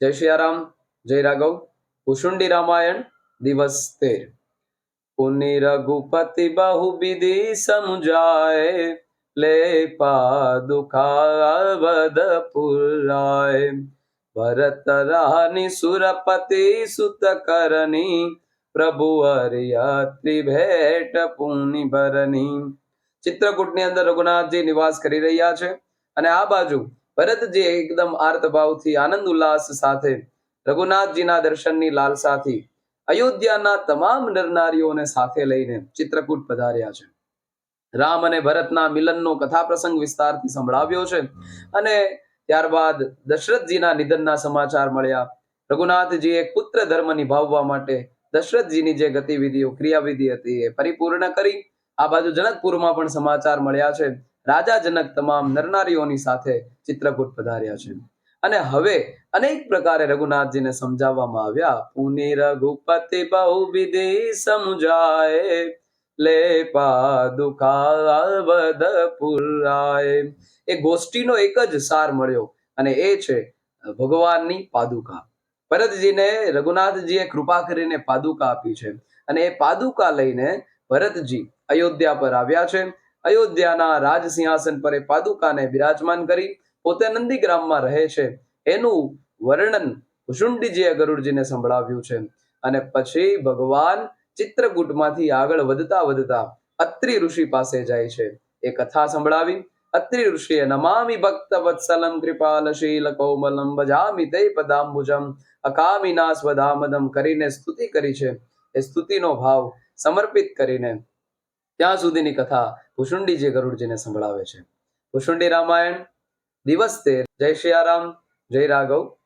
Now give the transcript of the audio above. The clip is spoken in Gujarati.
જય સિયારામ જય રાઘવ. કુશુંડી રામાયણ, દિવસ તેર. પુનિ રઘુપતિ બહુ વિધિ સમજાય, લે પાદુખાવદ પુરાય. ભરત રાની સુરપતિ સુત કરની પ્રભુ હરિય ત્રિભેટ પુનિ ભરની ચિત્રકૂટની અંદર રઘુનાથજી નિવાસ કરી રહ્યા છે અને આ બાજુ ભરતજી એકદમ આર્ત ભાવથી આનંદ ઉલ્લાસ સાથે, રઘુનાથજીના દર્શનની લાલસાથી, અયોધ્યાના તમામ નરનારીઓને સાથે લઈને ચિત્રકૂટ પધાર્યા છે. રામ અને ભરતના મિલનનો કથા પ્રસંગ વિસ્તારથી સંભળાવ્યો છે અને ત્યારબાદ દશરથજીના નિધનના સમાચાર મળ્યા. રઘુનાથજીએ પુત્ર ધર્મ નિભાવવા માટે દશરથજીની જે ગતિવિધિઓ, ક્રિયાવિધિ હતી એ પરિપૂર્ણ કરી. આ બાજુ જનકપુરમાં પણ સમાચાર મળ્યા છે. રાજા જનક તમામ નરનારીઓની સાથે ચિત્રકૂટ પધાર્યા છે. અને હવે અનેક પ્રકારે રઘુનાથજીને સમજાવવામાં આવ્યા, પુનિ રઘુપતિ બહુ વિધિ સમજાય, લે પાદુકાવદ પુરાય એ ગોષ્ઠીનો એક જ સાર મળ્યો અને એ છે, ભગવાનની પાદુકા. ભરતજીને રઘુનાથજીએ કૃપા કરીને પાદુકા આપી છે અને એ પાદુકા લઈને ભરતજી અયોધ્યા પર આવ્યા છે. અયોધ્યાના રાજ પર પાદુકાને બિરાજમાન કરી પોતે નંદીગ્રામમાં રહે છે. એનું વર્ણન ભુષુંડીજીએ ગરુડજીને સંભળાવ્યું છે. અને પછી ભગવાન ચિત્રકૂટમાંથી આગળ વધતા વધતા અત્રિ ઋષિ પાસે જાય છે. એ કથા સંભળાવી, અત્રિ ઋષિએ નમામિ ભક્ત વત્સલમ કૃપાલશીલ કોમલમ ભજામિ તે પદાંબુજમ અકામિના સ્વધામદમ કરીને સ્તુતિ કરી છે. એ સ્તુતિનો ભાવ સમર્પિત કરીને ત્યાં સુધીની કથા ભૂષુંડીજી ગરુડજીને સંભળાવે છે. ભૂષુંડી રામાયણ, દિવસ તેર, જય શિયારામ જય રાઘવ.